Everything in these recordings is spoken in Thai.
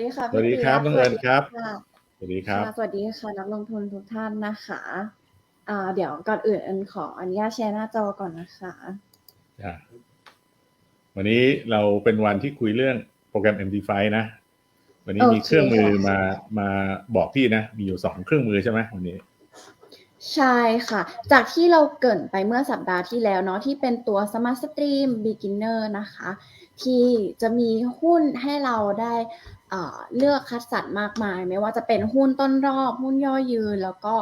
วัสดีค่ะสวัสดีค่ะสวัสดีพี่ครับเปี๊ยกน้องเอิญครับค่ะสวัสดีครับค่ะสวัสดีค่ะนักลงทุนทุกท่านนะคะอ่าเดี๋ยวก่อนอื่นเอิญขออนุญาตแชร์หน้าจอก่อนนะคะอ่าวันนี้เราเป็นวันที่คุยเรื่องโปรแกรม MD5 นะ วันนี้โอเคมีเครื่องมือค่ะมามาบอกพี่นะ มีอยู่สองเครื่องมือใช่ไหมวันนี้ใช่ค่ะ จากที่เราเกรินไปเมื่อสัปดาห์ที่แล้วเนาะที่เป็นตัว Smart Stream Beginner นะคะ ที่จะมีหุ้นให้เราได้ เลือกคัดสรรมากมาย ไม่ว่าจะเป็นหุ้นต้นรอบ หุ้นย่อยืน แล้วก็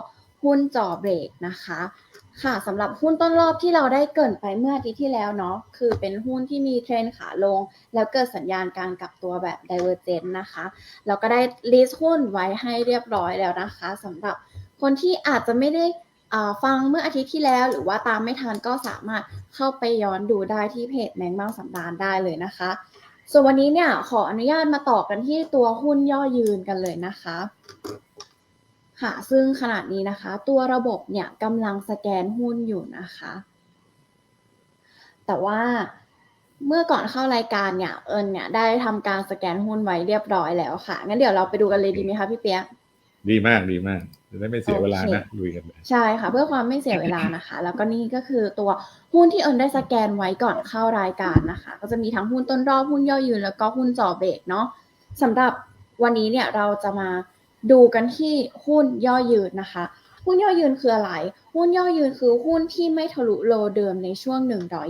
หุ้นจ่อเบรกนะคะ ค่ะสำหรับหุ้นต้นรอบที่เราได้เกินไปเมื่ออาทิตย์ที่แล้วเนาะคือเป็นหุ้นที่มีเทรนขาลง แล้วเกิดสัญญาณการกลับตัวแบบ Divergent นะคะเราก็ได้ลิสต์หุ้นไว้ให้เรียบร้อยแล้วนะคะสำหรับคนที่อาจจะไม่ได้ฟังเมื่ออาทิตย์ที่แล้ว หรือว่าตามไม่ทันก็สามารถเข้าไปย้อนดูได้ที่เพจแมงเมาสำรานได้เลยนะคะ ส่วนวันนี้เนี่ยขออนุญาตมาต่อกันที่ตัวหุ้นย่อยืนกันเลยนะคะ ค่ะ ซึ่งขนาดนี้นะคะ ตัวระบบเนี่ยกำลังสแกนหุ้นอยู่นะคะ แต่ว่าเมื่อก่อนเข้ารายการเนี่ยเอิญเนี่ยได้ทำการสแกนหุ้นไว้เรียบร้อยแล้วค่ะ งั้นเดี๋ยวเราไปดูกันเลยดีไหมคะพี่เปียกดีมากดีมาก จะได้ไม่เสียเวลาโอเคนะลุยกันเลยใช่ค่ะ เพื่อความไม่เสียเวลานะคะ แล้วก็นี่ก็คือตัวหุ้นที่เอิญได้สแกนไว้ก่อนเข้ารายการนะคะ ก็จะมีทั้งหุ้นต้นรอบหุ้นย่อยืน แล้วก็หุ้นจ่อเบรกเนาะสำหรับวันนี้เนี่ยเราจะมาดูกันที่หุ้นย่อยืนนะคะ หุ้นย่อยืนคืออะไร หุ้นย่อยืนคือหุ้นที่ไม่ทะลุโลเดิมในช่วง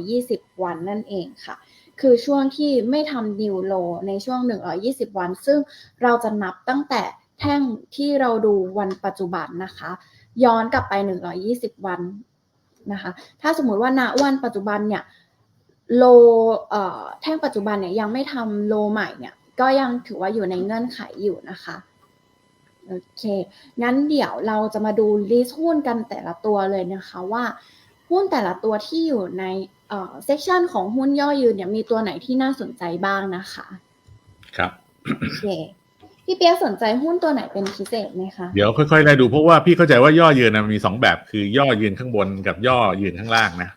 120 วันนั่นเองค่ะ คือช่วงที่ไม่ทำนิวโลในช่วง 120 วัน ซึ่งเราจะนับตั้งแต่ แท่งที่เราดูวันปัจจุบันนะคะ ย้อนกลับไป 120 วันนะคะ ถ้าสมมุติว่าณวันปัจจุบันเนี่ยโลเอ่อแท่งปัจจุบันเนี่ยยังไม่ทำโลใหม่เนี่ยก็ยังถือว่าอยู่ในเงื่อนไขอยู่นะคะโอเค งั้นเดี๋ยวเราจะมาดูลิสต์หุ้นกันแต่ละตัวเลยนะคะว่า หุ้นแต่ละตัวที่อยู่ในเอ่อเซกชันของหุ้นย่อยืนเนี่ยมีตัวไหนที่น่าสนใจบ้างนะคะ ครับ โอเค พี่เปียกสนใจหุ้นตัวไหนเป็นพิเศษไหมคะ เดี๋ยวค่อยๆไล่ดูเพราะว่าพี่เข้าใจว่าย่อยืนนะมันมีสองแบบคือย่อยืนข้างบนกับย่อยืนข้างล่างนะ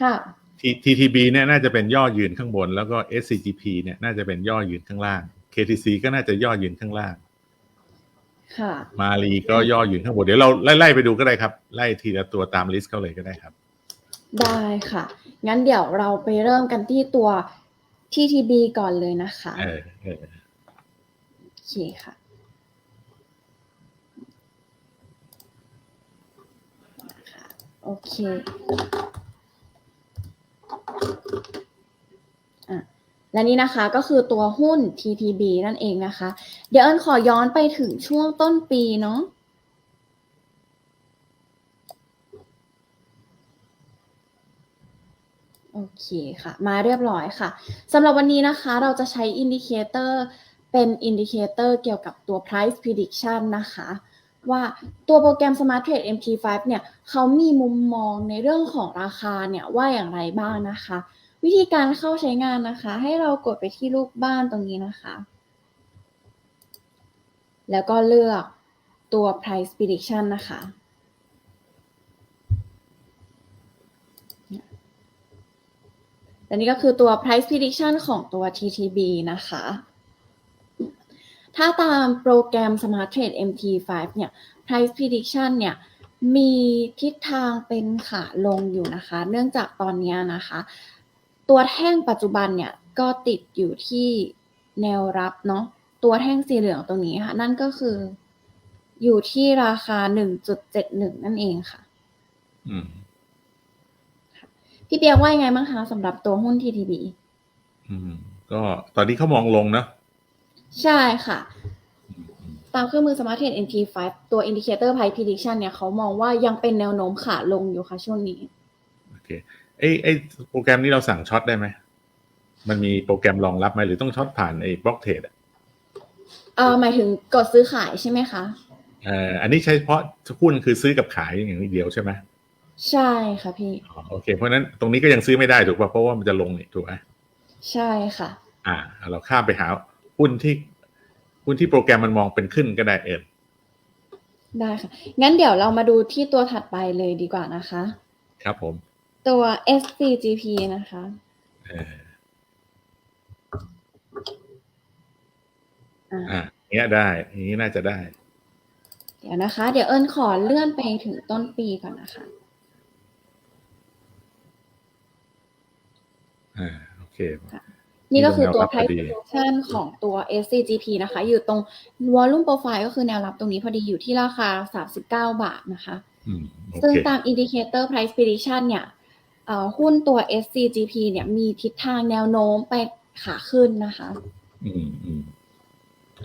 ค่ะ T- TTB เนี่ยน่าจะเป็นย่อยืนข้างบน แล้วก็ SCGP เนี่ยน่าจะเป็นย่อยืนข้างล่าง KTC ก็น่าจะย่อยืนข้างล่าง ค่ะ มารีก็ย่อยืนข้างบนเดี๋ยวเราไล่ๆไปดูก็ได้ครับ ไล่ทีละตัวตามลิสต์เขาเลยก็ได้ครับ ได้ค่ะ งั้นเดี๋ยวเราไปเริ่มกันที่ตัว TTB ก่อนเลยนะคะ เออเออโอ เคค่ะ โอเคและนี่นะคะก็คือตัวหุ้น TTB นั่นเองนะคะ เดี๋ยวเอิญขอย้อนไปถึงช่วงต้นปีเนาะโอเคค่ะ มาเรียบร้อยค่ะสำหรับวันนี้นะคะเราจะใช้อินดิเคเตอร์ เป็นอินดิเคเตอร์เกี่ยวกับตัว price prediction นะคะ ว่าตัวโปรแกรม Smart Trade MT5 เนี่ยเขามีมุมมองในเรื่องของราคาเนี่ยว่าอย่างไรบ้างนะคะ วิธีการเข้าใช้งานนะคะ ให้เรากดไปที่รูปบ้านตรงนี้นะคะ แล้วก็เลือกตัว price prediction นะคะและนี่ก็คือตัว price prediction ของตัว TTB นะคะ ถ้าตามโปรแกรม Smart Trade MT5 เนี่ย price prediction เนี่ยมีทิศทางเป็นขาลงอยู่นะคะ เนื่องจากตอนนี้นะคะ ตัวแท่งปัจจุบันเนี่ยก็ติดอยู่ที่แนวรับเนาะตัวแท่งสีเหลืองตรงนี้ค่ะ นั่นก็คืออยู่ที่ราคา 1.71 นั่นเองค่ะอืมพี่เปียกว่ายังไงบ้างคะสำหรับตัวหุ้น TTB อืมก็ตอนนี้เขามองลงเนอะ ใช่ค่ะ ตามเครื่องมือ Smart Trade MT5 ตัว Indicator Price Prediction เนี่ยเขามองว่ายังเป็นแนวโน้มขาลงอยู่ค่ะช่วงนี้ โอเคไอ้ไอ้โปรแกรมนี้เราสั่งช็อตได้ไหม มันมีโปรแกรมรองรับไหมหรือต้องช็อตผ่านไอ้บล็อกเทรดอะเอ่อหมายถึงกดซื้อขายใช่ไหมคะเอ่ออันนี้ใช้เฉพาะหุ้นคือซื้อกับขายอย่างเดียวใช่ไหมใช่ค่ะพี่อ๋อโอเค เพราะฉะนั้นตรงนี้ก็ยังซื้อไม่ได้ถูกป่ะเพราะว่ามันจะลงนี่ถูกไหมใช่ค่ะ อ่า เราข้ามไปหา หุ้นที่หุ้นที่โปรแกรมมันมองเป็นขึ้นก็ได้เอ็นได้ค่ะ งั้นเดี๋ยวเรามาดูที่ตัวถัดไปเลยดีกว่านะคะ ครับผม ตัว SCGP นะคะเอออ่าอ่าอย่างเงี้ยได้อย่างนี้น่าจะได้ เดี๋ยวนะคะ เดี๋ยวเอิญขอเลื่อนไปถึงต้นปีก่อนนะคะอ่าโอเค นี่ก็คือตัวแนวรับพอ price ดี prediction ของตัว SCGP นะคะ อยู่ตรง volume profile ก็คือแนวรับตรงนี้พอดีอยู่ที่ราคา 39 บาทนะคะอืมโอซึ่งเคตาม indicator price prediction เนี่ยเอ่อหุ้นตัว SCGP เนี่ยมีทิศทางแนวโน้มไปขาขึ้นนะคะ อืมอืม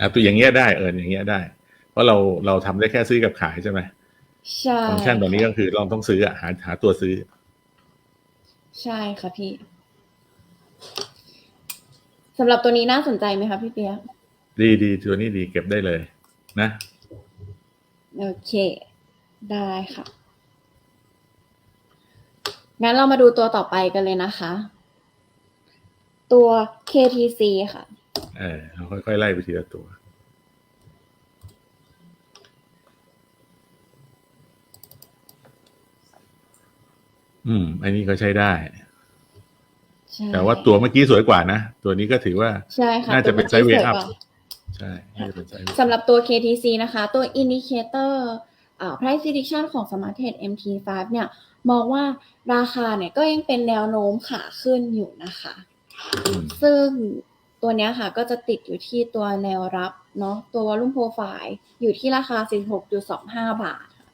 อะตัวอย่างเงี้ยได้เอออย่างเงี้ยได้ เพราะเราเราทำได้แค่ซื้อกับขายใช่ไหมใช่ฟังก์ชันตรงนี้ก็คือเราต้องซื้ออะหาหาตัวซื้อ ใช่ค่ะพี่ สำหรับตัวนี้น่าสนใจไหมคะพี่เปียกดีดีตัวนี้ดีเก็บได้เลยนะ โอเค ได้ค่ะ งั้นเรามาดูตัวต่อไปกันเลยนะคะ ตัว KTC ค่ะ เออเราค่อยๆ ไล่ไปทีละตัว อืม อันนี้ก็ใช้ได้ใช่ แต่ว่าตัวเมื่อกี้สวยกว่านะ ตัวนี้ก็ถือว่าใช่ค่ะน่าจะเป็นตัว sideway ที่สวย up กว่าใช่น่าจะเป็นไซส์สำหรับตัว KTC นะคะ ตัว indicator อ่า price prediction ของ Smart Trade MT5 เนี่ย มองว่าราคาเนี่ยก็ยังเป็นแนวโน้มขาขึ้นอยู่นะคะอืมซึ่งตัวเนี้ยค่ะก็จะติดอยู่ที่ตัวแนวรับเนาะตัว volume profile อยู่ที่ราคา 46.25 บาทค่ะ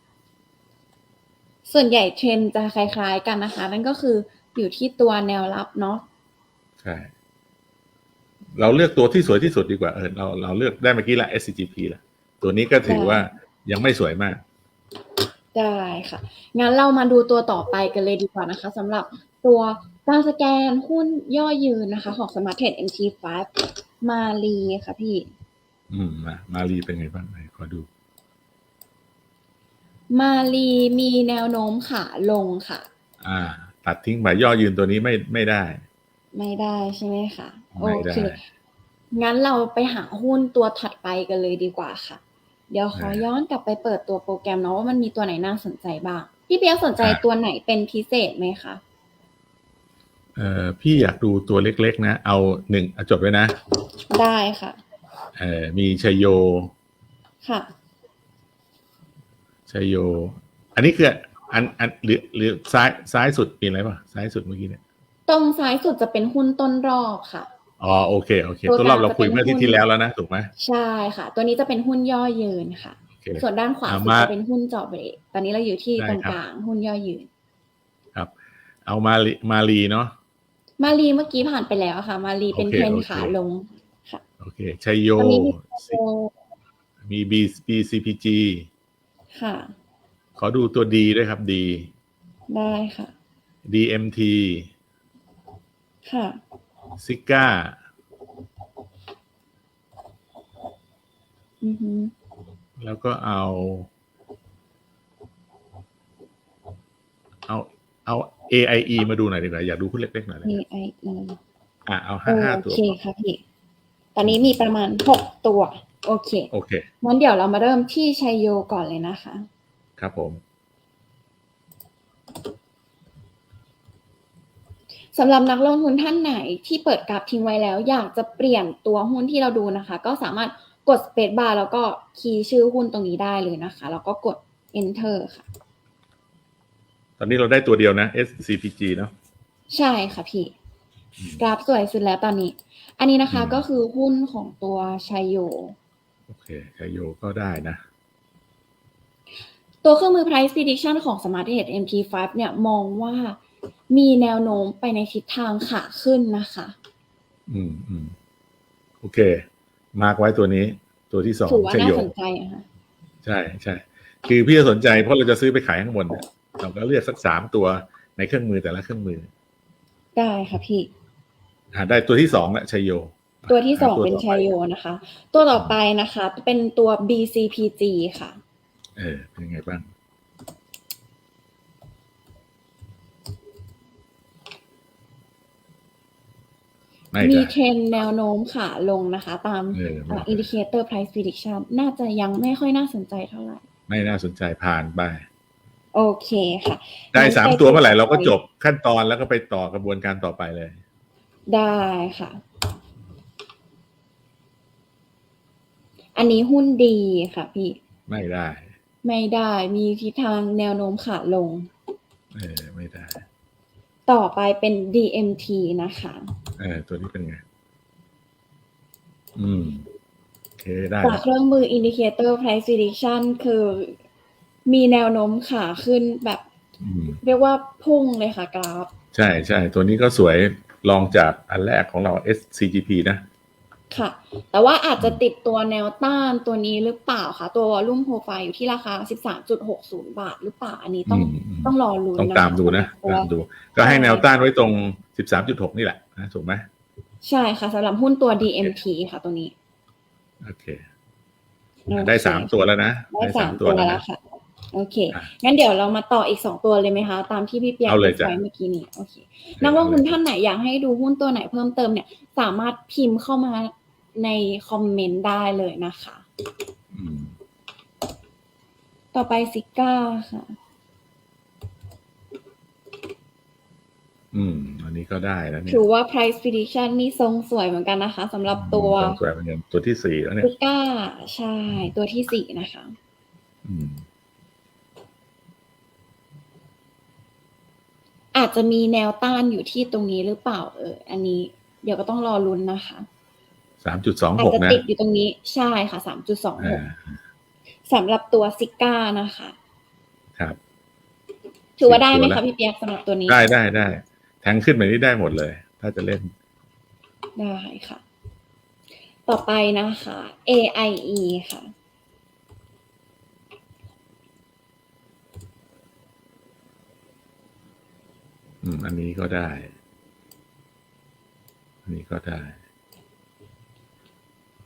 ส่วนใหญ่เทรนด์จะคล้ายๆกันนะคะ นั่นก็คือ อยู่ที่ตัวแนวรับเนาะใช่เราเลือกตัวที่สวยที่สุดดีกว่าเออเราเราเลือกได้เมื่อกี้ละ SCGP ละตัวนี้ก็ถือว่ายังไม่สวยมาก ได้ค่ะ งั้นเรามาดูตัวต่อไปกันเลยดีกว่านะคะสำหรับตัวการสแกนหุ้นย่อยืนนะคะ ของ Smart Trade MT5 มาลีค่ะพี่ อืมมามารีเป็นไงบ้างไหนขอดู มาลีมีแนวโน้มขาลงค่ะ อ่า ตัดทิ้งไปย่อยืนตัวนี้ไม่ไม่ได้ ไม่ได้ใช่ไหมคะโอไม่ได้เคงั้นเราไปหาหุ้นตัวถัดไปกันเลยดีกว่าค่ะ เดี๋ยวขอได้ย้อนกลับไปเปิดตัวโปรแกรมเนาะว่ามันมีตัวไหนน่าสนใจบ้างพี่เปียกสนใจอะตัวไหนเป็นพิเศษไหมคะเอ่อพี่อยากดูตัวเล็กๆนะ เอาหนึ่งเอาจดไว้นะ ได้ค่ะเอ่อมีชัยโย ค่ะชัยโย อันนี้คือ อันอันหรือหรือซ้ายซ้ายสุดมีอะไรป่ะซ้ายสุดเมื่อกี้เนี่ย ตรงซ้ายสุดจะเป็นหุ้นต้นรอบค่ะอ๋อโอเคโอเคตัวตัวรอบเราคุยกลางจะเป็นเมื่ออาที่หุ้นที่แล้วแล้วนะถูกไหมใช่ค่ะ ตัวนี้จะเป็นหุ้นย่อยืนค่ะโอเคส่วนด้านขวาอะสุดมาจะเป็นหุ้นเจาะเบรกตอนนี้เราอยู่ที่ได้ตรงครับกลางหุ้นย่อยืน ครับ เอามาลีมารีเนาะมารีเมื่อกี้ผ่านไปแล้วค่ะ มารีเป็นโอเคเทรนโอด์เคขาลงค่ะโอเคชัยโยตอนนี้มีมีบีบีซีพีจีค่ะ ขอดูตัวดีด้วยครับดีได้ค่ะ DMT ค่ะซิก้าอือฮึแล้วก็เอา เอาเอา AIE มาดูหน่อยดีกว่าอยากดูหุ้นเล็กๆหน่อยเลย AIE อะเอาห้าห้าโอตัวเคค่ะพี่ ตอนนี้มีประมาณหกตัว โอเคโอเค งั้นเดี๋ยวเรามาเริ่มที่ชัยโยก่อนเลยนะคะ ครับผมสำหรับนักลงทุนท่านไหนที่เปิดกราฟทิ้งไว้แล้ว อยากจะเปลี่ยนตัวหุ้นที่เราดูนะคะ ก็สามารถกด space bar แล้วก็คีย์ชื่อหุ้นตรงนี้ได้เลยนะคะ แล้วก็กด enter ค่ะ ตอนนี้เราได้ตัวเดียวนะ SCPG เนาะใช่ค่ะพี่อืมกราฟสวยสุดแล้วตอนนี้ อันนี้นะคะอืมก็คือหุ้นของตัวชัยโย โอเคชัยโยก็ได้นะ ตัวเครื่องมือ price prediction ของ Smart Trade MT5 เนี่ยมองว่ามีแนวโน้มไปในทิศทางขาขึ้นนะคะ อืมอืมโอเค มาร์กไว้ตัวนี้ ตัวที่สองถือว่าชัยน่าโยสนใจนะคะใช่ใช่คือพี่จะสนใจเพราะเราจะซื้อไปขายข้างบนเนี่ยเราก็เลือกสักสามตัวในเครื่องมือแต่ละเครื่องมือ ได้ค่ะพี่อ่าได้ตัวที่สองละชัยโย ตัวที่สองาเป็นต่ไปชัยโยนะคะ ตัวต่อไปนะคะ เป็นตัว BCPG ค่ะ เออ เป็นยังไงบ้าง ไม่มีจ้ะเทรนด์แนวโน้มขาลงนะคะ ตามเอออินดิเคเตอร์ price prediction น่าจะยังไม่ค่อยน่าสนใจเท่าไหร่ ไม่น่าสนใจผ่านไป โอเคค่ะได้งั้นสามไปตัวเมื่อไหร่ต่อเราก็ไปจบขั้นตอนแล้วก็ไปต่อกระบวนการต่อไปเลย ได้ค่ะ อันนี้หุ้นดีค่ะพี่ ไม่ได้ ไม่ได้มีทิศทางแนวโน้มขาลง เออไม่ได้ ต่อไปเป็น DMT นะคะ เออตัวนี้เป็นไง อืมโอเคได้จากเครื่องมือ Indicator Price Prediction คือมีแนวโน้มขาขึ้นแบบอืมเรียกว่าพุ่งเลยค่ะกราฟ ใช่ใช่ตัวนี้ก็สวยลองจากอันแรกของเรา SCGP นะ ค่ะ แต่ว่าอาจจะติดตัวแนวต้านตัวนี้หรือเปล่าคะตัววอลุ่มโปรไฟล์อยู่ที่ราคา 13.60 บาทหรือเปล่า อันนี้ต้องอืมอืมต้องรอลุ้นต้องนะคะตามดูนะตัวตามดู ก็ให้แนวต้านไว้ตรง 13.6 นี่แหละนะถูกไหมใช่ค่ะสำหรับหุ้นตัว DMT ค่ะตัวนี้ โอเคโอเคได้สามตัวแล้วนะ ได้สามตัวนะแล้วค่ะ โอเคอะงั้นเดี๋ยวเรามาต่ออีกสองตัวเลยไหมคะ ตามที่พี่เปียกเอาเลยจ้ะไว้เมื่อกี้นี้ โอเค นักลงทุนท่านไหนอยากให้ดูหุ้นตัวไหนเพิ่มเติมเนี่ย สามารถพิมพ์เข้ามาในคอมเมนต์ได้เลยนะคะอืมต่อไปซิก้าค่ะ อืม อันนี้ก็ได้แล้วเนี่ยถือว่า price prediction นี่ทรงสวยเหมือนกันนะคะสำหรับตัวสวยเหมือนกันตัวที่สี่แล้วเนี่ยซิก้า ใช่ ตัวที่สี่นะคะ อืมอาจจะมีแนวต้านอยู่ที่ตรงนี้หรือเปล่าเออ อันนี้ เดี๋ยวก็ต้องรอลุ้นนะคะสามจุดสองอาหจกจะนะติดอยู่ตรงนี้ใช่ค่ะสามจุดสองหอ่ากสำหรับตัวซิก้านะคะ ครับ ถือว่าได้ไหมสิบตัวคะแล้วพี่เปียกสำหรับตัวนี้ ได้ได้ได้แทงขึ้นแบบนี้ได้หมดเลย ถ้าจะเล่น ได้ค่ะ ต่อไปนะคะ AIE ค่ะอืมอันนี้ก็ได้อั นนี้ก็ได้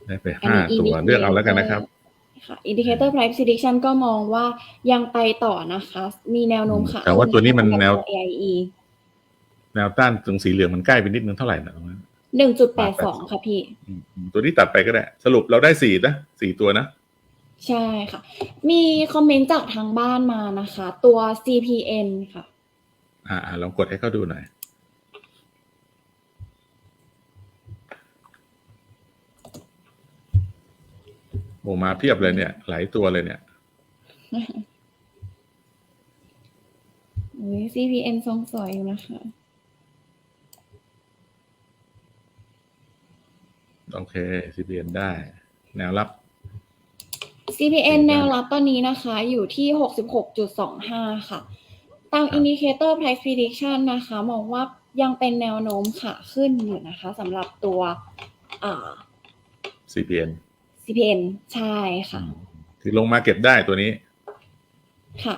ได้ไปอันห้านี้ตัว indicator เลือกเอาแล้วกันนะครับค่ะ Indicator Price Prediction ก็มองว่ายังไปต่อนะคะ มีแนวโน้มขาแต่ว่าตัวนี้มันสำหรับแนวตัว AIE แนวต้านตรงสีเหลืองมันใกล้ไปนิดนึงเท่าไหร่นะตรงนั้นหนึ่งจุดแปดสองค่ะพี่อืมอืมตัวนี้ตัดไปก็ได้ สรุปเราได้สี่นะสี่ตัวนะ ใช่ค่ะ มีคอมเมนต์จากทางบ้านมานะคะ ตัว CPN ค่ะ อ่าอ่าลองกดให้เขาดูหน่อย โอ้มาเพียบเลยเนี่ย หลายตัวเลยเนี่ยอุ๊ย CPN ทรงสวยอยู่นะคะ โอเค CPN ได้ แนวรับ CPN ได้แนวรับตอนนี้นะคะ อยู่ที่ 66.25 ค่ะ ตาม Indicator Price Prediction นะคะ มองว่ายังเป็นแนวโน้มขาขึ้นอยู่นะคะสำหรับตัวอ่า CPN CPN ใช่ค่ะ คือลงมาเก็บได้ตัวนี้ ค่ะ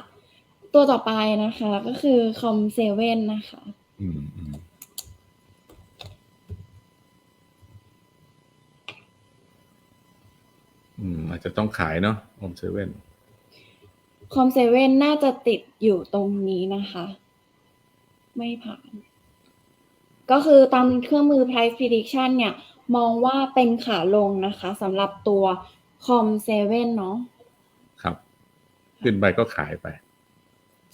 ตัวต่อไปนะคะ ก็คือ Com 7นะคะ อืมอืมอืมอาจจะต้องขายเนาะโอมเซเว่นคอมเซเว่นน่าจะติดอยู่ตรงนี้นะคะ ไม่ผ่าน ก็คือตามเครื่องมือ price prediction เนี่ย มองว่าเป็นขาลงนะคะสำหรับตัวคอมเซเว่นเนาะครับ ขึ้นไปก็ขายไป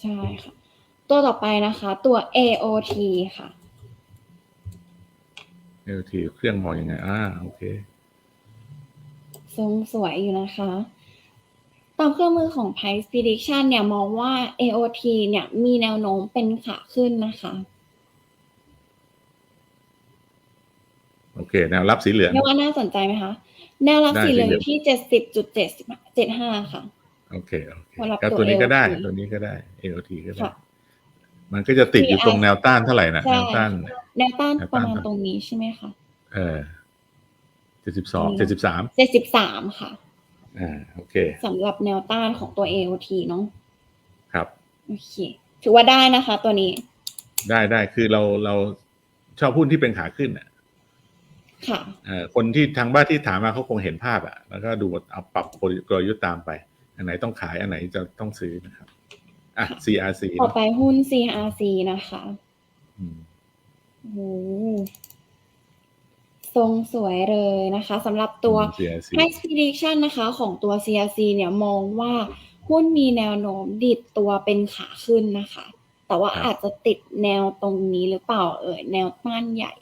ใช่ค่ะ ตัวต่อไปนะคะ ตัว AOT ค่ะเอลทีเครื่องมองยังไงอ่าโอเค ทรงสวยอยู่นะคะตามเครื่องมือของ price prediction เนี่ยมองว่า AOT เนี่ยมีแนวโน้มเป็นขาขึ้นนะคะ โอเค แนวรับสีเหลืองเรียกว่าน่าสนใจไหมคะ แนวรับได้สีเหลืองสีเหลือองยู่ที่เจ็ดสิบจุดเจ็ดเจ็ดห้าค่ะ โอเคโอเคสำหรับก็ตัวตัวนี้ก็ได้ AOT ตัวนี้ก็ได้ AOT ก็ได้ค่ะมันก็จะติดอยู่ตรงแนวต้านเท่าไหร่นะใช่แนวต้านแนวต้านแนวประต้านมาณตรงนี้ใช่ไหมคะเออเจ็ดสิบสองเจ็ดสิบสามเจ็ดสิบสามค่ะอ่าโอเคสำหรับแนวต้านของตัว AOT เนาะครับโอเคถือว่าได้นะคะ ตัวนี้ ได้ได้คือเราเราชอบหุ้นที่เป็นขาขึ้นอะ ค่ะเอ่อคนที่ทางบ้านที่ถามมาเขาคงเห็นภาพอะ แล้วก็ดูเอาปรับกลยุทธ์ตามไป อันไหนต้องขายอันไหนจะต้องซื้อนะครับอะ CRC ต่อไปหุ้น CRC นะคะอืมโอ้โหทรงสวยเลยนะคะสำหรับตัว CRC price prediction นะคะ ของตัว CRC เนี่ยมองว่าหุ้นมีแนวโน้มดิดตัวเป็นขาขึ้นนะคะ แต่ว่าครับอาจจะติดแนวตรงนี้หรือเปล่าเอ่ยแนวต้านใหญ่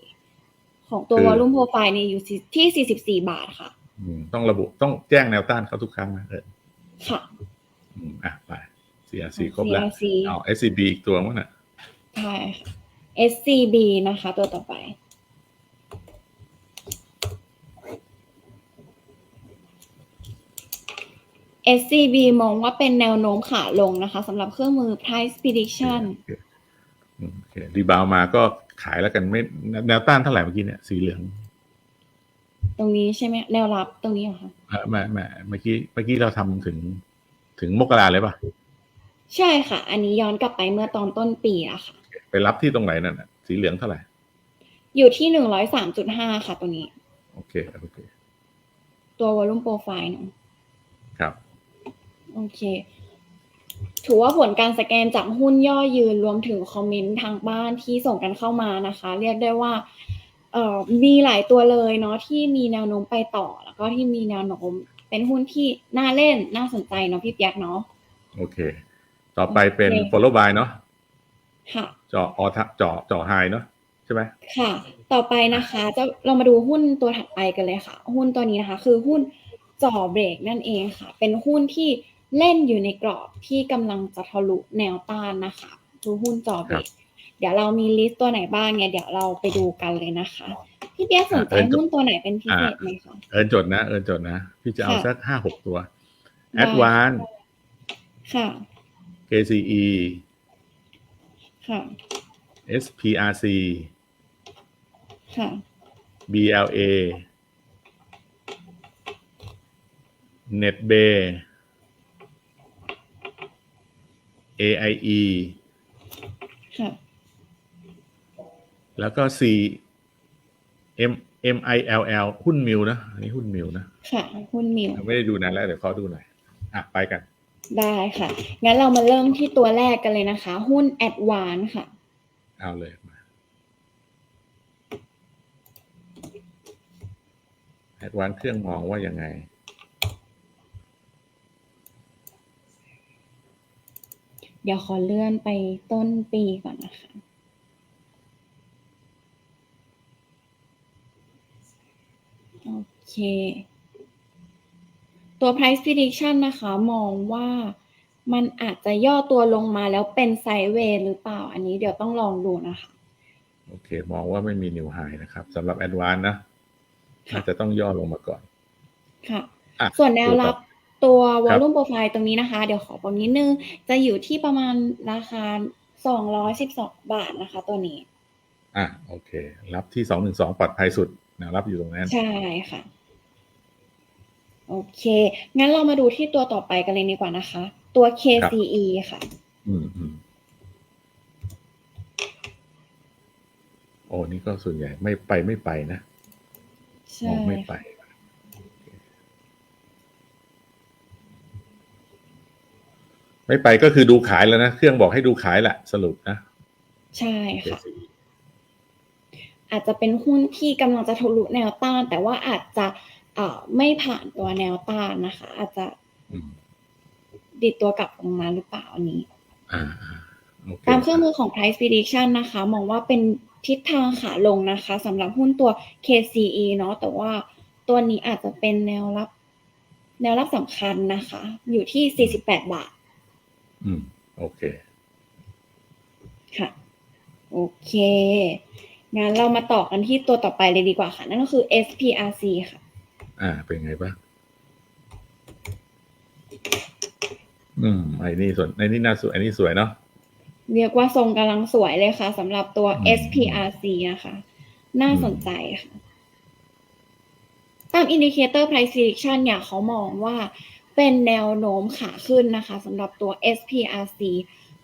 ของตัวคือวอลุ่มโปรไฟล์เนี่ยอยู่ที่44บาทค่ะอืมต้องระบุต้องแจ้งแนวต้านเขาทุกครั้งนะเออค่ะอืมอะไป CRC ครบแล้ว CRC เอา SCB อีกตัวมั้งน่ะใช่ค่ะ SCB นะคะ ตัวต่อไป SCB มองว่าเป็นแนวโน้มขาลงนะคะสำหรับเครื่องมือ price prediction อืมโอเครีบาวมาก็ ขายแล้วกันไม่แนวต้านเท่าไหร่เมื่อกี้เนี่ยสีเหลือง ตรงนี้ใช่ไหมแนวรับตรงนี้เหรอคะเออไม่ไม่เมื่อกี้เมื่อกี้เราทำถึงถึงมกราเลยป่ะใช่ค่ะ อันนี้ย้อนกลับไปเมื่อตอนต้นปีอะค่ะ ไปรับที่ตรงไหนนั่นน่ะ สีเหลืองเท่าไหร่ อยู่ที่หนึ่งร้อยสามจุดห้าค่ะตัวนี้ โอเคโอเค ตัว volume profile เนอะครับ โอเค ถือว่าผลการสแกนจากหุ้นย่อยืนรวมถึงคอมเมนต์ทางบ้านที่ส่งกันเข้ามานะคะ เรียกได้ว่าเอ่อมีหลายตัวเลยเนาะที่มีแนวโน้มไปต่อ แล้วก็ที่มีแนวโน้มเป็นหุ้นที่น่าเล่นน่าสนใจเนาะพี่เปียกเนาะโอเค ต่อไปเป็นโอเค follow by เนาะค่ะเจาะออทเจาะเจาะไฮเนาะใช่ไหมค่ะ ต่อไปนะคะ จะเรามาดูหุ้นตัวถัดไปกันเลยค่ะ หุ้นตัวนี้นะคะ คือหุ้นจ่อเบรกนั่นเองค่ะ เป็นหุ้นที่ เล่นอยู่ในกรอบที่กำลังจะทะลุแนวต้านนะคะคือหุ้นจ่อเบรกเดี๋ยวเรามีลิสต์ตัวไหนบ้างเนี่ยเดี๋ยวเราไปดูกันเลยนะคะ พี่เปียกสนใจหุ้นตัวไหนเป็นพิเศษไหมคะเอินจดนะเอินจดนะ พี่จะเอาค่ะสักห้าหกตัวได้ advance ค่ะ KCE ค่ะ SPRC ค่ะ BLA NetBay AIE ค่ะแล้วก็ C M MILL หุ้นมิวนะ อันนี้หุ้นมิวนะ ค่ะ หุ้นมิวไม่ได้ดูนานแล้ว เดี๋ยวขอดูหน่อย อะ ไปกัน ได้ค่ะ งั้นเรามาเริ่มที่ตัวแรกกันเลยนะคะ หุ้น a d v a n c e ค่ะ เอาเลยมาแอดวานเครื่องมองว่ายังไง เดี๋ยวขอเลื่อนไปต้นปีก่อนนะคะ โอเค ตัว price prediction นะคะ มองว่ามันอาจจะย่อตัวลงมาแล้วเป็นไซด์เวย์หรือเปล่า อันนี้เดี๋ยวต้องลองดูนะคะ โอเค มองว่าไม่มีนิวไฮนะครับสำหรับแอดวานนะน่าจะต้องย่อลงมาก่อน ค่ะอะส่วนแนวรับ ตัว ครับ volume profile ตรงนี้นะคะ เดี๋ยวขอบอกนิดนึง จะอยู่ที่ประมาณราคา 212 บาทนะคะ ตัวนี้ อะโอเค รับที่สองหนึ่งสองปลอดภัยสุดแนวรับอยู่ตรงนั้น ใช่ค่ะ โอเค งั้นเรามาดูที่ตัวต่อไปกันเลยดีกว่านะคะ ตัว KCE ค่ะ อืมอืมโอ้นี่ก็ส่วนใหญ่ไม่ไปไม่ไปนะมใช่องไม่ไป ค่ะ ไม่ไปก็คือดูขายแล้วนะ เครื่องบอกให้ดูขายแหละสรุปนะ ใช่ค่ะ อาจจะเป็นหุ้นที่กำลังจะทะลุแนวต้าน แต่ว่าอาจจะเอ่อไม่ผ่านตัวแนวต้านนะคะ อาจจะอืมดิดตัวกลับลงมาหรือเปล่าอันนี้อ่าอ่าโอเคตามเครื่องมือของ price prediction นะคะ มองว่าเป็นทิศทางขาลงนะคะสำหรับหุ้นตัว KCE เนาะแต่ว่าตัวนี้อาจจะเป็นแนวรับ แนวรับสำคัญนะคะ อยู่ที่ 48 บาท อืม โอเค ค่ะ โอเค งั้นเรามาต่อกันที่ตัวต่อไปเลยดีกว่าค่ะ นั่นก็คือ SPRC ค่ะ อ่า เป็นไงบ้าง อืม ไอ้นี่ส่วนไอ้นี่น่าสวยไอ้นี่สวยเนาะ เรียกว่าทรงกำลังสวยเลยค่ะสำหรับตัวอืม SPRC นะคะ น่าอืมสนใจค่ะ ตามอินดิเคเตอร์ price prediction เนี่ยเขามองว่า เป็นแนวโน้มขาขึ้นนะคะสำหรับตัว SPRC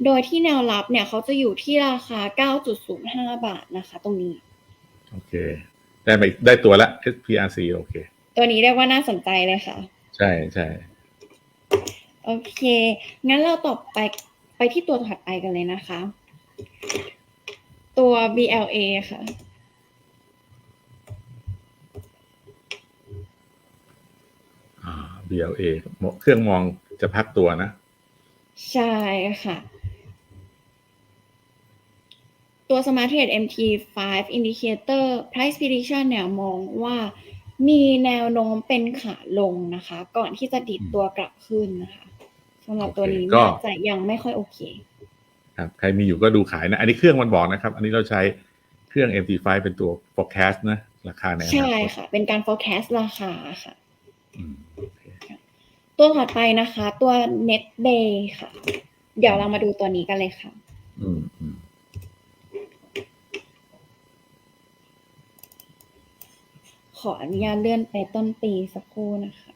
โดยที่แนวรับเนี่ยเขาจะอยู่ที่ราคา 9.05 บาทนะคะ ตรงนี้ โอเค ได้ไปได้ตัวละ SPRC โอเค ตัวนี้เรียกว่าน่าสนใจเลยค่ะ ใช่ใช่โอเค งั้นเราต่อไปไปที่ตัวถัดไปกันเลยนะคะ ตัว BLA ค่ะ อ่า BLA เครื่องมองจะพักตัวนะ ใช่ค่ะ ตัว Smart Trade MT5 Indicator Price Prediction เนี่ยมองว่ามีแนวโน้มเป็นขาลงนะคะ ก่อนที่จะดิดอืมตัวกลับขึ้นนะคะสำหรับตัวนี้โอเคก็น่าจะยังไม่ค่อยโอเค ครับ ใครมีอยู่ก็ดูขายนะ อันนี้เครื่องมันบอกนะครับ อันนี้เราใช้เครื่อง MT5 เป็นตัว forecast นะ ราคาในอนาใช่คตค่ะ เป็นการ forecast ราคาค่ะ อืมโอเค ตัวถัดไปนะคะ ตัว net day ค่ะ เดี๋ยวเรามาดูตัวนี้กันเลยค่ะ อืมอืมขออนุญาตเลื่อนไปต้นปีสักครู่นะคะ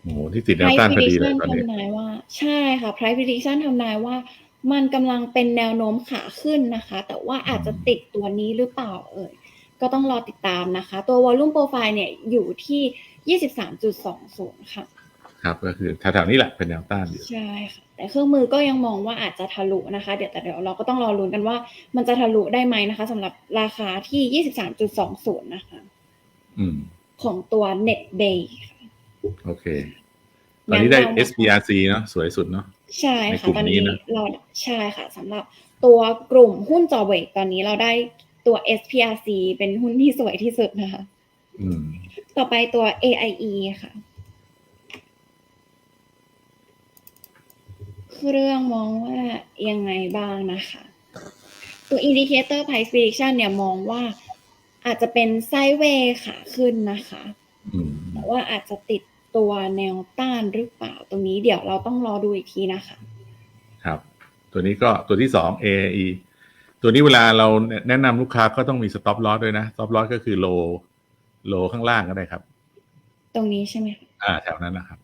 โอ้โหที่ติดแนว Price ต้านพอดีเลย prediction ตอนนี้ทำนายว่า ใช่ค่ะ Price prediction ทำนายว่า มันกำลังเป็นแนวโน้มขาขึ้นนะคะ แต่ว่าอาจจะติดตัวนี้หรือเปล่าเอ่ยก็ต้องรอติดตามนะคะ ตัว volume profile เนี่ยอยู่ที่ 23.20 ค่ะ ครับก็คือแถวๆนี้แหละเป็นแนวต้านอยู่ใช่ค่ะแต่เครื่องมือก็ยังมองว่าอาจจะทะลุนะคะ เดี๋ยวแต่เดี๋ยวเราก็ต้องรอลุ้นกันว่า มันจะทะลุได้ไหมนะคะสำหรับราคาที่ 23.20 นะคะ อืม ของตัว net day ค่ะโอเค ตอนนี้ได้งั้นเรา SPRC เนาะสวยสุดเนาะใช่ในกค่ะลุ่มตอนนี้นี้นะเราใช่ค่ะสำหรับตัวกลุ่มหุ้นจอเวกตอนนี้เราได้ตัว SPRC เป็นหุ้นที่สวยที่สุดนะคะอืมต่อไปตัว AIE ค่ะเครื่องมองว่ายังไงบ้างนะคะ ตัว Indicator Price Prediction เนี่ยมองว่าอาจจะเป็นไซด์เวย์ขาขึ้นนะคะอืมแต่ว่าอาจจะติด ตัวแนวต้านหรือเปล่า ตรงนี้เดี๋ยวเราต้องรอดูอีกทีนะคะ ครับ ตัวนี้ก็ตัวที่สอง AE ตัวนี้เวลาเราแนะนำลูกค้าก็ต้องมี stop loss ด้วยนะ stop loss ก็คือ low low ข้างล่างก็ได้ครับ ตรงนี้ใช่ไหมคะอ่า แถวนั้นนะครับ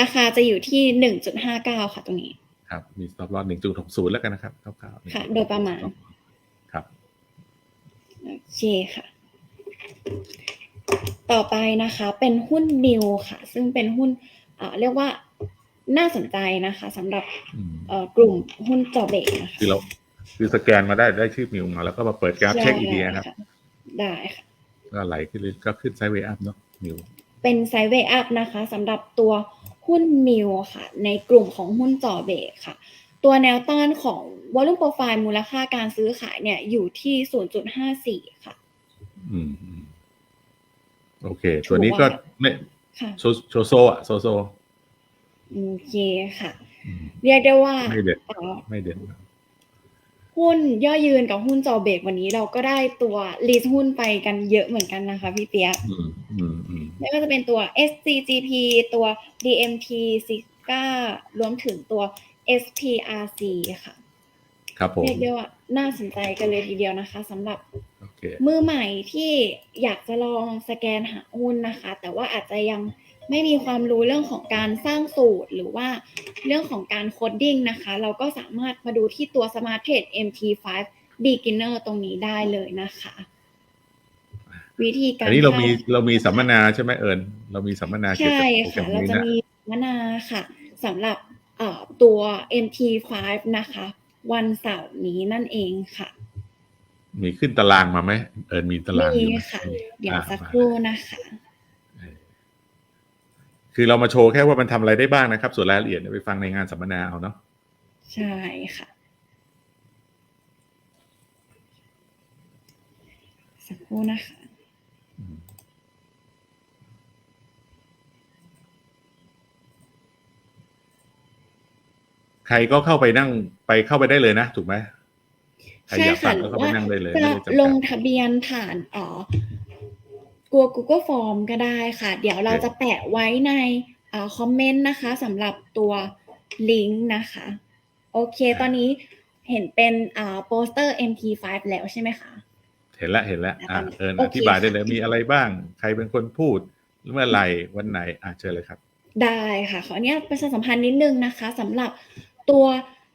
ราคาจะอยู่ที่หนึ่งจุดห้าเก้าค่ะตรงนี้ ครับ มี stop loss 1.60แล้วกันนะครับคร่าวๆค่ะ โดยประมาณ ครับ โอเคค่ะ ต่อไปนะคะเป็นหุ้นนิวค่ะ ซึ่งเป็นหุ้นเอ่อเรียกว่าน่าสนใจนะคะสำหรับอืมเอ่อกลุ่มหุ้นจอเบกนะคะคือเราคือสแกนมาได้ได้ชื่อมิวมาแล้วก็มาเปิดกราฟเช็คอีกทีนะครับได้ได้ค่ะก็ไหลขึ้นเลยก็ขึ้นไซด์เวย์อัพเนาะมิวเป็นไซด์เวย์อัพนะคะสำหรับตัวหุ้นมิวค่ะ ในกลุ่มของหุ้นจอเบกค่ะ ตัวแนวต้านของ volume profile มูลค่าการซื้อขายเนี่ยอยู่ที่ 0.54 ค่ะ อืมอืม โอเค ตัวนี้ก็ไม่ค่ะโซโซโซอะโซโซโอเคค่ะอืมเรียกได้ว่าไม่เด็ดเอ่อไม่เด่นหุ้นย่อยืนกับหุ้นจอเบรกวันนี้เราก็ได้ตัวลีสหุ้นไปกันเยอะเหมือนกันนะคะพี่เปียกอืมอืมอืมไม่ว่าจะเป็นตัว SCGP ตัว DMT Sika รวมถึงตัว SPRC ค่ะ ครับผมเรียกได้ว่าน่าสนใจกันเลยทีเดียวนะคะสำหรับโอเค มือใหม่ที่อยากจะลองสแกนหาหุ้นนะคะ แต่ว่าอาจจะยังไม่มีความรู้เรื่องของการสร้างสูตรหรือว่าเรื่องของการโคดดิ้งนะคะ เราก็สามารถมาดูที่ตัว Smart Trade MT5 Beginner ตรงนี้ได้เลยนะคะ วิธีการอันนี้เรามีข้เรามีสัมมนาใช่ไหมเอิญเรามีสัมมนาเกี่ยวใช่กับโปรแกรค่ะมเรานี้จะนะมีสัมมนาค่ะสำหรับเอ่อตัว MT5 นะคะ วันเสาร์นี้นั่นเองค่ะ มีขึ้นตารางมาไหมเอิญมีตารางมีอยู่ไหมค่ะมีเดี๋ยวอะสักมาครู่นะคะ คือเรามาโชว์แค่ว่ามันทำอะไรได้บ้างนะครับ ส่วนรายละเอียดเนี่ยไปฟังในงานสัมมนาเอาเนาะใช่ค่ะ สักครู่นะคะอืมใครก็เข้าไปนั่งไปเข้าไปได้เลยนะ ถูกไหม ใครใช่อยากฟัค่ะงหก็รือเข้าไปว่านั่งได้เลยจะไม่ได้จำกัดลงทะเบียนผ่านเอ่อตัว Google Form ก็ได้ค่ะ เดี๋ยวเราจะแปะไว้ในเอ่อคอมเมนต์นะคะสำหรับตัวลิงก์นะคะ โอเค ตอนนี้เห็นเป็นอ่าโปสเตอร์ MT5 แล้วใช่ไหมคะเห็นแล้วเห็นแล้วอะเอิญโออเคธิบายได้เลยค่ะมีอะไรบ้าง ใครเป็นคนพูดเมื่อไหร่วันไหนอะเชิญเลยครับ ได้ค่ะ ขออนุญาตประชาสัมพันธ์นิดนึงนะคะสำหรับตัว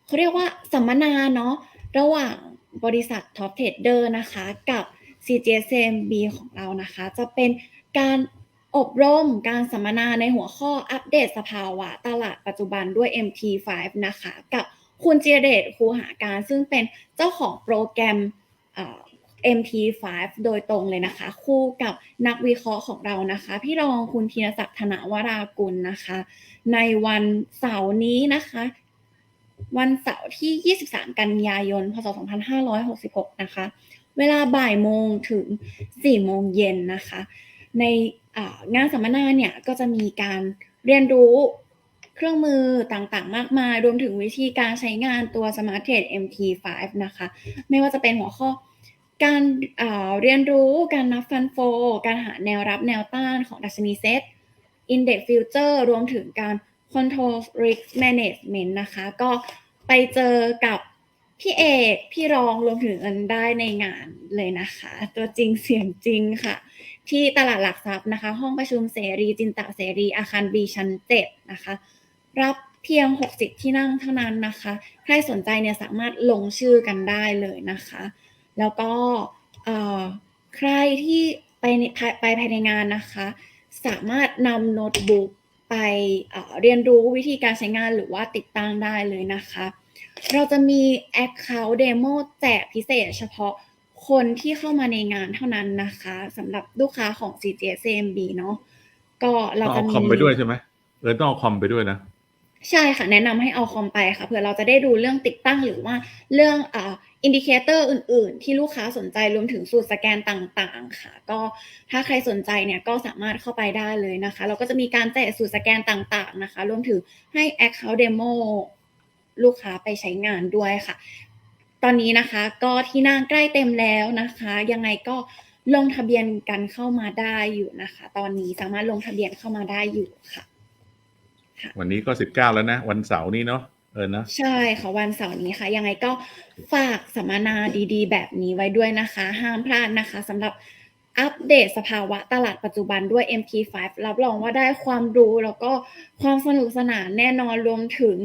เขาเรียกว่าสัมมนาเนาะระหว่าง บริษัท Top Trader นะคะกับ CGSMB ของเรานะคะ จะเป็นการอบรมการสัมมนาในหัวข้ออัปเดตสภาวะตลาดปัจจุบันด้วย MT5 นะคะ กับคุณเจเดชคูหาการซึ่งเป็นเจ้าของโปรแกรม MT5 โดยตรงเลยนะคะ คู่กับนักวิเคราะห์ของเรานะคะ พี่รองคุณธีรศักดิ์ธนวรากุลนะคะ ในวันเสาร์นี้นะคะ วันเสาร์ที่ 23 กันยายน พศ 2566 นะคะ เวลาบ่ายโมงถึง 4 โมงเย็นนะคะ ในงานสัมมนาเนี่ยก็จะมีการเรียนรู้เครื่องมือต่างๆ มากมาย รวมถึงวิธีการใช้งานตัว Smart Trade MT5 นะคะ ไม่ว่าจะเป็นหัวข้อการอ่าเรียนรู้การนับฟันโฟ การหาแนวรับแนวต้านของดัชนีเซ็ต Index Future รวมถึงการ Control Risk Management นะคะ ก็ไปเจอกับพี่เอกพี่รองรวมถึงเอินได้ในงานเลยนะคะ ตัวจริงเสียงจริงค่ะ ที่ตลาดหลักทรัพย์นะคะ ห้องประชุมเสรีจินตะเสรีอาคารบีชั้นเจ็ดนะคะ รับเพียง 60 ที่นั่งเท่านั้นนะคะ ใครสนใจเนี่ยสามารถลงชื่อกันได้เลยนะคะ แล้วก็ใครที่ไปไปภายในงานนะคะ สามารถนำโน้ตบุ๊ก ไปเอ่อเรียนรู้วิธีการใช้งานหรือว่าติดตั้งได้เลยนะคะ เราจะมี Account Demo แจกพิเศษเฉพาะคนที่เข้ามาในงานเท่านั้นนะคะสำหรับลูกค้าของ CGSMB เนาะก็เราต้องจะเอามีคอมไปด้วยใช่ไหมเออต้องเอาคอมไปด้วยนะใช่ค่ะแนะนำให้เอาคอมไปค่ะเผื่อเราจะได้ดูเรื่องติดตั้งหรือว่าเรื่อง อินดิเคเตอร์อื่น ๆ ที่ลูกค้าสนใจรวมถึงสูตรสแกนต่างๆ ค่ะ ก็ถ้าใครสนใจเนี่ยก็สามารถเข้าไปได้เลยนะคะ เราก็จะมีการแจกสูตรสแกนต่าง ๆ นะคะ รวมถึงให้ Account Demo ลูกค้าไปใช้งานด้วยค่ะ ตอนนี้นะคะก็ที่นั่งใกล้เต็มแล้วนะคะ ยังไงก็ลงทะเบียนกันเข้ามาได้อยู่นะคะ ตอนนี้สามารถลงทะเบียนเข้ามาได้อยู่ค่ะ วันนี้ก็สิบเก้าแล้วนะ วันเสาร์นี้เนาะ เออนะใช่ค่ะวันเสาร์นี้ค่ะ ยังไงก็ฝากสัมมนาดีๆ แบบนี้ไว้ด้วยนะคะ ห้ามพลาดนะคะสำหรับอัปเดตสภาวะตลาดปัจจุบันด้วย MT5 รับรองว่าได้ความรู้แล้วก็ความสนุกสนานแน่นอนรวมถึง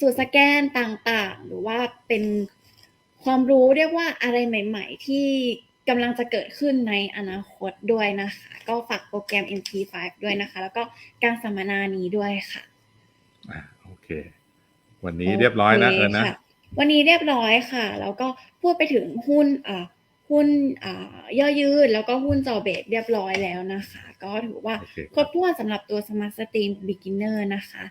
สูตรสแกนต่างๆ หรือว่าเป็นความรู้เรียกว่าอะไรใหม่ๆ ที่กำลังจะเกิดขึ้นในอนาคตด้วยนะคะ ก็ฝากโปรแกรม MT5 ด้วยนะคะ แล้วก็การสัมมนานี้ด้วยค่ะอ่าโอเค วันนี้เรียบร้อยนะโคเออนะค่วันนี้เรียบร้อยค่ะ แล้วก็พูดไปถึงหุ้นอ่าหุ้นอ่าย่อยืดแล้วก็หุ้นจอเบสเรียบร้อยแล้วนะคะ ก็ถือว่าโอเคครบถ้วนสำหรับตัว Smart Stream Beginner นะคะ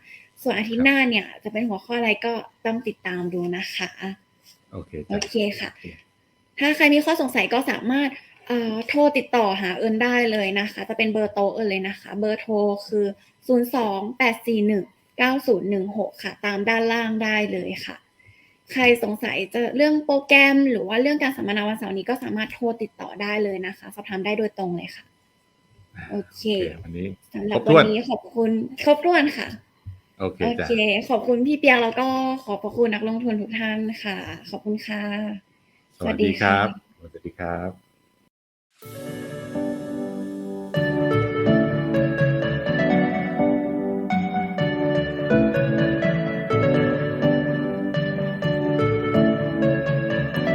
ส่วนอาทิตย์หน้าเนี่ยจะเป็นหัวข้ออะไรก็ต้องติดตามดูนะคะ โอเคโอจ้ะเคค่ะ ถ้าใครมีข้อสงสัยก็สามารถเอ่อโทรติดต่อหาเอิญได้เลยนะคะ จะเป็นเบอร์โต๊ะเอิญเลยนะคะ เบอร์โทรคือ 0 2 8 4 1 9 0 1 6 ค่ะ ตามด้านล่างได้เลยค่ะ ใครสงสัยจะเรื่องโปรแกรม หรือว่าเรื่องการสัมมนาวันเสาร์นี้ก็สามารถโทรติดต่อได้เลยนะคะ สอบถามได้โดยตรงเลยค่ะ โอเคโอเควันนี้สำหรับครบถ้ววันนนี้ขอบคุณครบถ้วนค่ะ โอเคโอจ้ะเค ขอบคุณพี่เปียกแล้วก็ขอบพระคุณนักลงทุนทุกท่านค่ะ ขอบคุณค่ะ สวัสดีสวัสดีคค่ะรับ สวัสดีครับ